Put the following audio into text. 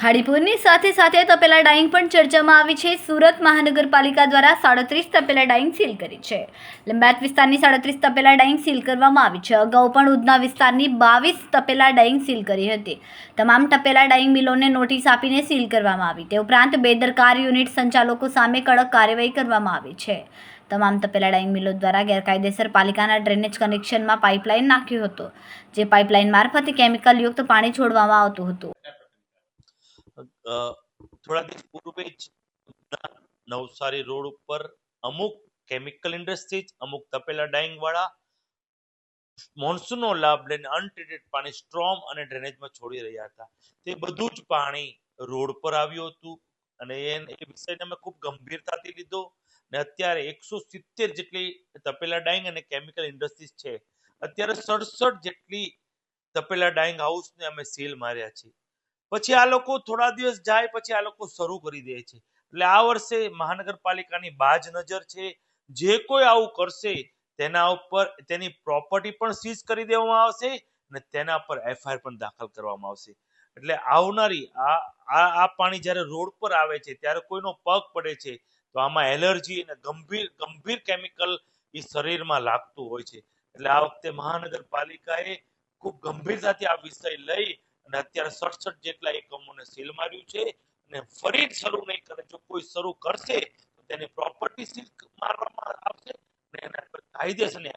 ખાડીપુરની સાથે સાથે તપેલા ડાઈંગ પણ ચર્ચામાં આવી છે. સુરત મહાનગરપાલિકા દ્વારા સાડત્રીસ તપેલા ડાઈંગ સીલ કરી છે. લિંબાયત વિસ્તારની સાડત્રીસ તપેલા ડાઈંગ સીલ કરવામાં આવી છે. અગાઉ પણ ઉધના વિસ્તારની બાવીસ તપેલા ડાઈંગ સીલ કરી હતી. તમામ તપેલા ડાઈંગ મિલોને નોટિસ આપીને સીલ કરવામાં આવી. તે ઉપરાંત બેદરકાર યુનિટ સંચાલકો સામે કડક કાર્યવાહી કરવામાં આવી છે. તમામ તપેલા ડાઈંગ મિલો દ્વારા ગેરકાયદેસર પાલિકાના ડ્રેનેજ કનેક્શનમાં પાઇપલાઇન નાખ્યો હતો, જે પાઇપલાઇન મારફતે કેમિકલયુક્ત પાણી છોડવામાં આવતું હતું. થોડા દિવસ પૂર્વે જ નવસારી રોડ ઉપર અમુક કેમિકલ ઇન્ડસ્ટ્રીઝ અમુક તપેલા ડાઈંગ વાળા મોન્સૂનનો લાભ લઈને અનટ્રીટેડ પાણી સ્ટ્રોમ અને ડ્રેનેજમાં છોડી રહ્યા હતા. તે બધું જ પાણી રોડ પર આવ્યું હતું અને એ વિષયને અમે ખૂબ ગંભીરતાથી લીધો ને અત્યારે એકસો સિત્તેર જેટલી તપેલા ડાઈંગ અને કેમિકલ ઇન્ડસ્ટ્રીઝ છે. અત્યારે સડસઠ જેટલી તપેલા ડાઈંગ હાઉસને અમે સીલ માર્યા છે પછી આ લોકો થોડા દિવસ જાય, પછી આ લોકો શરૂ કરી દે છે. એટલે આ વર્ષે મહાનગરપાલિકાની બાજ નજર છે. જે કોઈ આવું કરશે, તેના ઉપર, તેની પ્રોપર્ટી પણ સીઝ કરી દેવામાં આવશે અને તેના પર એફઆઈઆર પણ દાખલ કરવામાં આવશે. એટલે આવનારી, આ આ પાણી જ્યારે રોડ પર આવે છે, ત્યારે કોઈનો પગ પડે છે, તો આમાં એલર્જી અને ગંભીર ગંભીર કેમિકલ એ શરીરમાં લાગતું હોય છે. એટલે આ વખતે મહાનગરપાલિકાએ ખૂબ ગંભીરતાથી આ વિષય લઈ અને અત્યારે સડસઠ જેટલા એકમોને સીલ માર્યું છે અને ફરી શરૂ નહીં કરે. જો કોઈ શરૂ કરશે, તો તેની પ્રોપર્ટી સીલ મારવામાં આવશે અને એના કાયદેસરની